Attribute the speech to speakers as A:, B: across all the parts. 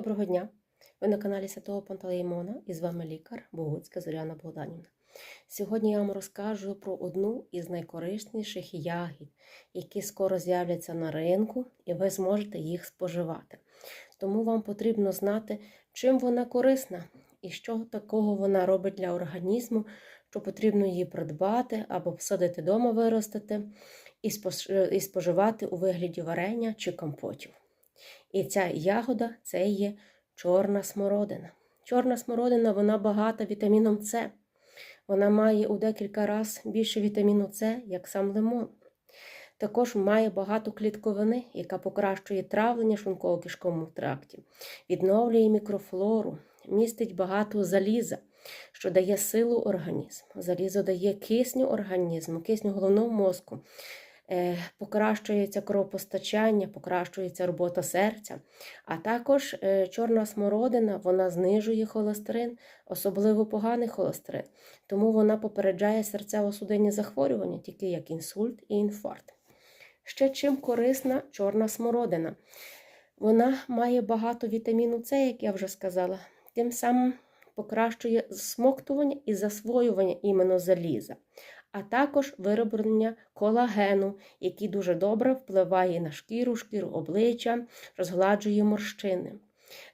A: Доброго дня! Ви на каналі Святого Пантелеймона і з вами лікар Богуцька Зоряна Богданівна. Сьогодні я вам розкажу про одну із найкорисніших ягід, які скоро з'являться на ринку, і ви зможете їх споживати. Тому вам потрібно знати, чим вона корисна і що такого вона робить для організму, що потрібно її придбати або посадити вдома, виростити і споживати у вигляді варення чи компотів. І ця ягода це є чорна смородина. Чорна смородина вона багата вітаміном С. Вона має у декілька разів більше вітаміну С, як сам лимон. Також має багато клітковини, яка покращує травлення шлунково-кишковому тракті, відновлює мікрофлору, містить багато заліза, що дає силу організму. Залізо дає кисню організму, кисню головного мозку. Е, Покращується кровопостачання, покращується робота серця. А також е, чорна смородина вона знижує холестерин, особливо поганий холестерин. Тому вона попереджає серцево-судинні захворювання, такі як інсульт і інфаркт. Ще чим корисна чорна смородина. Вона має багато вітаміну С, як я вже сказала, тим самим покращує смоктування і засвоювання іменно заліза, а також вироблення колагену, який дуже добре впливає на шкіру, шкіру обличчя, розгладжує морщини.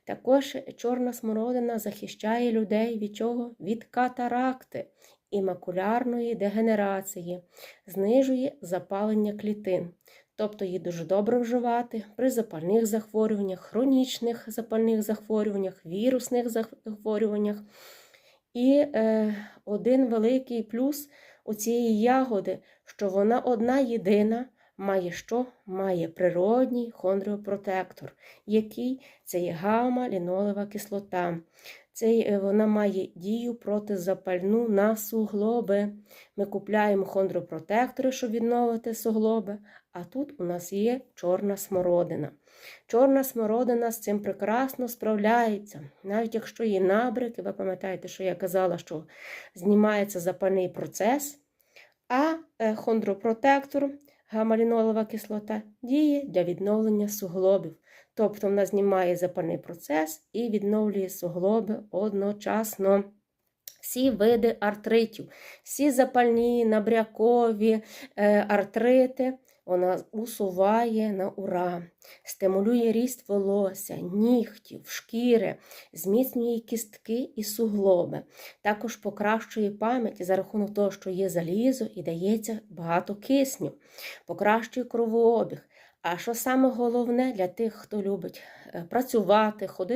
A: Також чорна смородина захищає людей від чого? Від катаракти і макулярної дегенерації, знижує запалення клітин. Тобто її дуже добре вживати при запальних захворюваннях, хронічних запальних захворюваннях, вірусних захворюваннях. І е, один великий плюс у цієї ягоди, що вона одна єдина має що? Має природній хондріопротектор, який це є гамма-лінолева кислота. Це, е, вона має дію протизапальну на суглоби. Ми купляємо хондропротектори, щоб відновити суглоби, а тут у нас є чорна смородина. Чорна смородина з цим прекрасно справляється. Навіть якщо є набряки, ви пам'ятаєте, що я казала, що знімається запальний процес, а е, хондропротектор, гамалінолова кислота, діє для відновлення суглобів. Тобто вона знімає запальний процес і відновлює суглоби одночасно. Всі види артритів, всі запальні, набрякові е, артрити вона усуває на ура, стимулює ріст волосся, нігтів, шкіри, зміцнює кістки і суглоби. Також покращує пам'ять за рахунок того, що є залізо і дається багато кисню, покращує кровообіг. А що саме головне для тих, хто любить е, працювати, ходити.